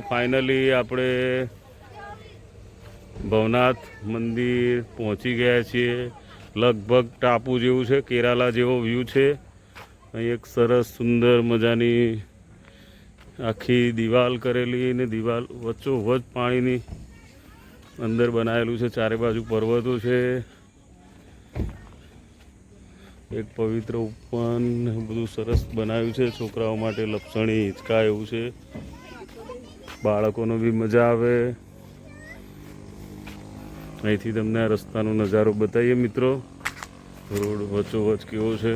Finally આપણે ભવનાથ મંદિર પહોંચી ગયા છીએ. લગભગ ટાપુ જેવું છે, કેરાલા જેવો વ્યૂ છે. અહીં એક સરસ સુંદર મજાની આખી દિવાલ કરેલી ને દિવાલ વચ્ચોવચ પાણીની અંદર બનાવેલું છે. ચારે બાજુ પર્વતો છે. એક પવિત્ર ઉપવન, બધું સરસ બનાવ્યું છે. છોકરાઓ માટે લપસણી, હિંચકા એવું છે. બાળકોનો બી મજા આવે. અહીંથી તમને આ રસ્તાનો નજારો બતાવીએ મિત્રો. રોડ વચ્ચોવચ કેવો છે.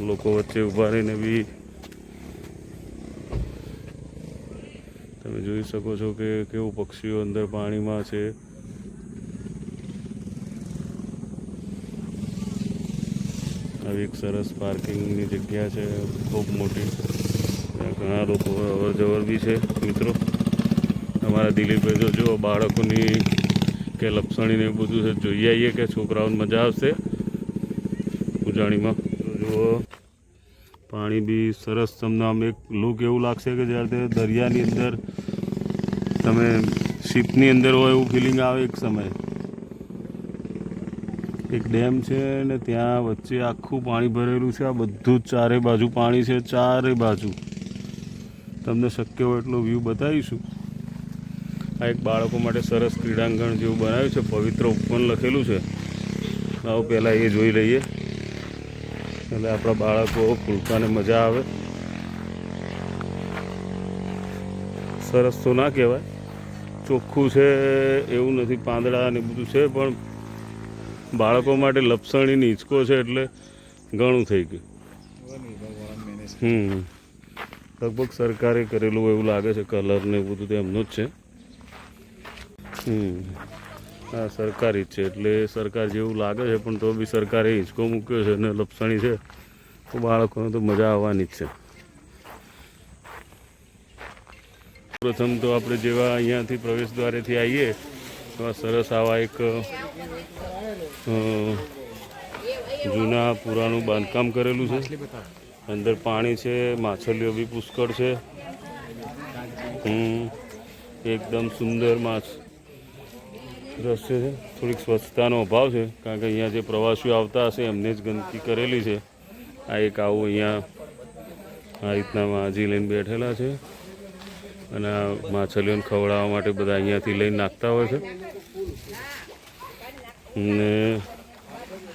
લોકો વચ્ચે ઊભા રહીને બી તમે જોઈ શકો છો કે કેવું પક્ષીઓ અંદર પાણીમાં છે. આવી એક સરસ પાર્કિંગની જગ્યા છે. ખૂબ મોટી. ઘણા લોકો અવર જવર બી છે, મિત્રો. અમારા દિલીપભાઈ તો જુઓ બાળકોની કે લપસણીને એવું બધું છે, જોઈ આવીએ કે છોકરાઓને મજા આવશે ઉજાણીમાં. જુઓ, પાણી બી સરસ, તમને આમ એક લુક એવું લાગશે કે જ્યારે દરિયાની અંદર તમે શિપની અંદર હોય એવું ફિલિંગ આવે એક સમયે. એક ડેમ છે ને ત્યાં વચ્ચે આખું પાણી ભરેલું છે, આ બધું જ ચારે બાજુ પાણી છે, ચારે બાજુ. તમને શક્ય હોય એટલો વ્યૂ બતાવીશું. આ એક બાળકો માટે સરસ ક્રીડાંગણ જેવું બનાવ્યું છે પવિત્ર ઉપવન લખેલું છે. આવો પહેલાં એ જોઈ લઈએ. એટલે આપણા બાળકો ભૂલકાને મજા આવે. સરસ તો ના કહેવાય. ચોખ્ખું છે એવું નથી પાંદડા ને બધું છે પણ બાળકો માટે લપસણીની હિંચકો છે એટલે ઘણું થઈ ગયું. હમ. લગભગ સરકારે કરેલું એવું લાગે છે, કલર ને એવું બધું તો એમનું જ છે. હમ. હા સરકારી જ છે, એટલે સરકાર જેવું લાગે છે, પણ તો બી સરકારે હિંચકો મૂક્યો છે અને લપસણી છે, તો બાળકોને તો મજા આવવાની જ છે. પ્રથમ તો આપણે જેવા અહીંયાથી પ્રવેશ દ્વારેથી આવીએ, તો આ સરસ આવા એક જૂના પુરાણું બાંધકામ કરેલું છે. અંદર પાણી છે, માછલીઓ બી પુષ્કળ છે. હમ, એકદમ સુંદર માછ. દ્રશ્ય છે. થોડીક સ્વચ્છતાનો અભાવ છે, કારણ કે અહીંયા જે પ્રવાસીઓ આવતા હશે, એમને જ ગંદકી કરેલી છે. આ એક આવું અહીંયા આ રીતના માજી લઈને બેઠેલા છે. અને આ માછલીઓને ખવડાવવા માટે બધા અહીંયાથી લઈને નાખતા હોય છે. અને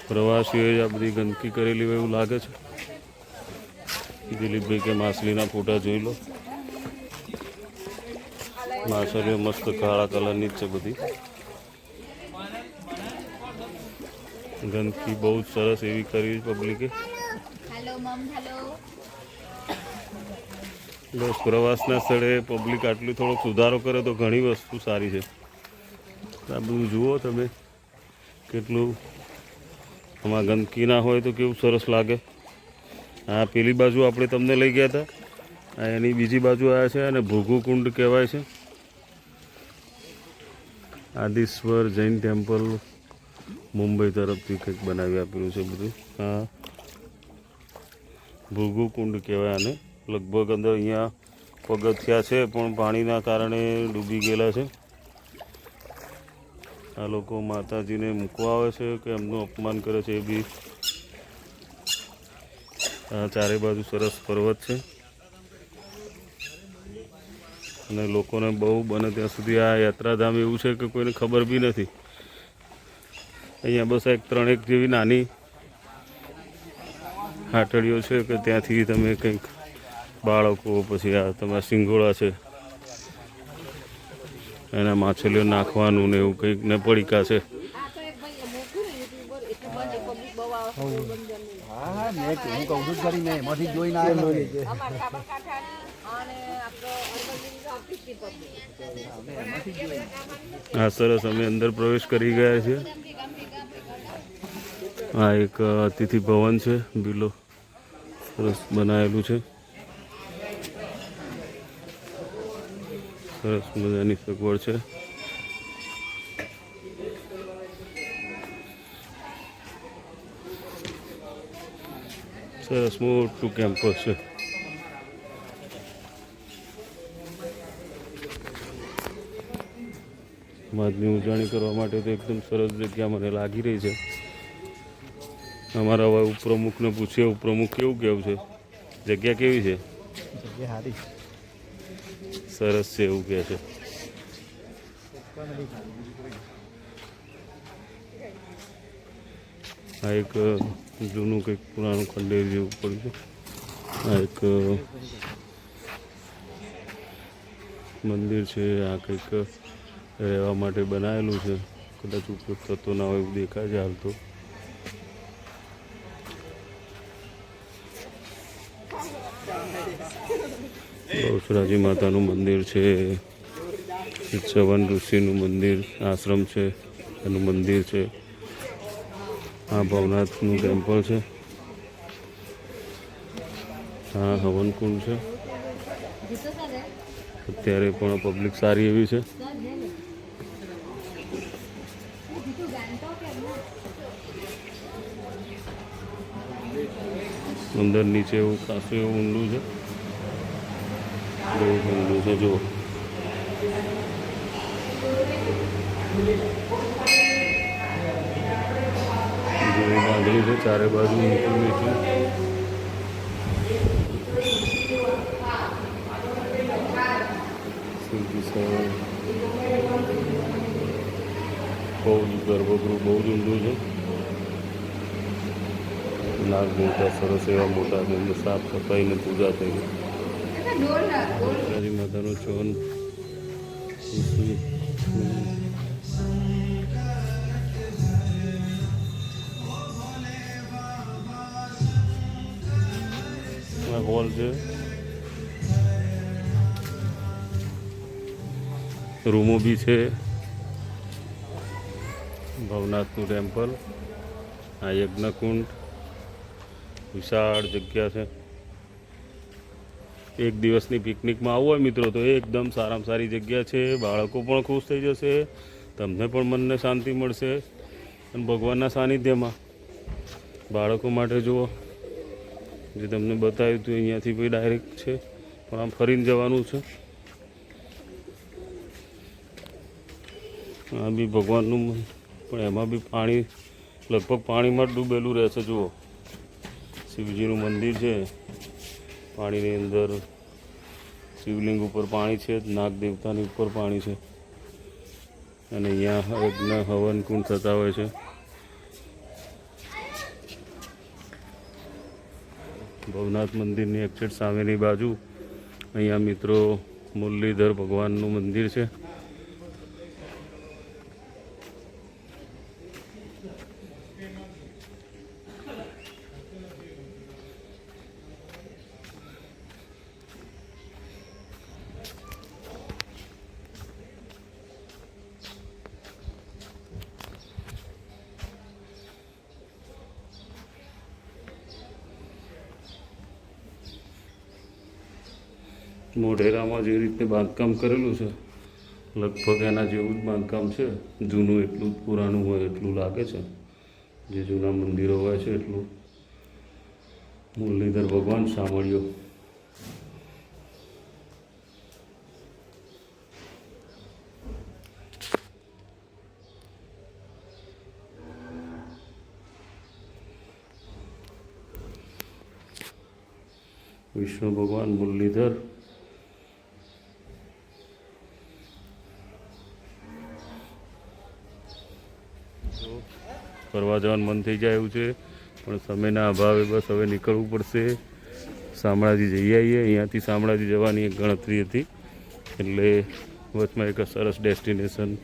પ્રવાસીઓએ આ બધી ગંદકી કરેલી હોય એવું લાગે છે. દિલીપભાઈ કે માછલીના ફોટા જોઈ લો. માછલીઓ મસ્ત કાળા કલરની જ છે બધી. ગંદકી બહુ જ સરસ એવી કરી પબ્લિકે. બસ પ્રવાસના સ્થળે પબ્લિક આટલું થોડોક સુધારો કરે તો ઘણી વસ્તુ સારી છે. આ બધું જુઓ તમે કેટલું આમાં ગંદકી ના હોય તો કેવું સરસ લાગે. આ પેલી બાજુ આપણે તમને લઈ ગયા હતા. એની બીજી બાજુ આવ્યા છે અને ભોગુકુંડ કહેવાય છે. આદિશ્વર જૈન ટેમ્પલ મુંબઈ તરફથી કંઈક બનાવી આપેલું છે બધું. હા. ભોગુકુંડ કહેવાય આને. લગભગ અંદર અહીંયા પગથિયા છે, પણ પાણીના કારણે ડૂબી ગયેલા છે. આ લોકો માતાજીને મૂકવા આવે છે કે એમનું અપમાન કરે છે એ બી આ ચારે બાજુ સરસ પર્વત છે. અને લોકોને બહુ બને ત્યાં સુધી આ યાત્રાધામ એવું છે કે કોઈને ખબર બી નથી. અહીંયા બસ એક ત્રણેક જેવી નાની હાટડીઓ છે કે ત્યાંથી તમે કંઈક બાળકો પછી આ તમારા સિંગોળા છે. એના માછલીઓ નાખવાનું ને એવું કંઈક ને પડીકા છે. મેં કહું છું એમાંથી જોઈને આવ્યો હા સરસ. અમે અંદર પ્રવેશ કરી ગયા છીએ. આ એક અતિથિ ભવન છે બિલો. સરસ બનાવેલું છે. સરસ મજાની સગવડ છે. સરસ મોટું કેમ્પસ છે સમાજની ઉજવણી કરવા માટે તો એકદમ સરસ જગ્યા મને લાગી રહી છે. અમારા હવે ઉપપ્રમુખને પૂછીએ ઉપપ્રમુખ કેવું કેવું છે? જગ્યા કેવી છે. સરસ છે એવું કહે છે. આ એક જૂનું કંઈક પુરાણું ખંડેર જેવું પડ્યું છે. આ એક મંદિર છે, આ કંઈક રહેવા માટે બનાવેલું છે. કદાચ ઉપયોગ થતો ના હોય એવું દેખાય છે હાલ તો. બહુચરાજી માતાનું મંદિર છે. ચવન ઋષિનું મંદિર, આશ્રમ છે, એનું મંદિર છે. આ ભવનાથનું ટેમ્પલ છે. આ હવનકુંડ છે. અત્યારે પણ પબ્લિક સારી એવી છે. અંદર નીચે એવું ખાસું એવું ઊંડું છે. બહુ ઊંડું છે, જુઓ. જેવી બાંધણી છે ચારે બાજુ મીઠું મીઠું બહુ જ ગર્ભગૃહ બહુ જ ઊંડું છે. નાગ મોટા સરસ એવા મોટા સાફ સફાઈ ને પૂજા થઈ ગઈ. માતાનું ચોન હોલ છે રૂમો બી છે ભવનાથનું ટેમ્પલ આ યજ્ઞકુંડ વિશાળ જગ્યા છે એક દિવસની પિકનિકમાં આવવું હોય મિત્રો તો એકદમ સારામાં સારી જગ્યા છે બાળકો પણ ખુશ થઈ જશે તમને પણ મનને શાંતિ મળશે અને ભગવાનના સાનિધ્યમાં બાળકો માટે જુઓ જે તમને બતાવ્યું હતું અહીંયાથી ભાઈ ડાયરેક્ટ છે. પણ આમ ફરીને જવાનું છે. આ બી ભગવાનનું પણ એમાં બી પાણી, લગભગ પાણીમાં ડૂબેલું રહે છે જુઓ. શિવજીનું મંદિર છે. પાણીની અંદર શિવલિંગ ઉપર પાણી છે, નાગ દેવતાની ઉપર પાણી છે. અને અહીંયા યજ્ઞ હવન કુંડ થતા હોય છે. ભવનાથ મંદિરની એક્ઝેક્ટ સામેની બાજુ. અહીંયા મિત્રો મુરલીધર ભગવાનનું મંદિર છે. મોઢેરામાં જે રીતે બાંધકામ કરેલું છે, લગભગ એના જેવું જ બાંધકામ છે. જૂનું એટલું જ પુરાણું હોય, એટલું લાગે છે. જે જૂના મંદિરો હોય છે, એટલું મુરલીધર ભગવાન સાંભળ્યો. વિષ્ણુ ભગવાન મુરલીધર ફરવા જવાનું મન થઈ જાય એવું છે. પણ સમયના અભાવે બસ હવે નીકળવું પડશે. શામળાજી જઈ આવીએ. અહીંયાથી શામળાજી જવાની એક ગણતરી હતી. એટલે વચમાં એક સરસ ડેસ્ટિનેશન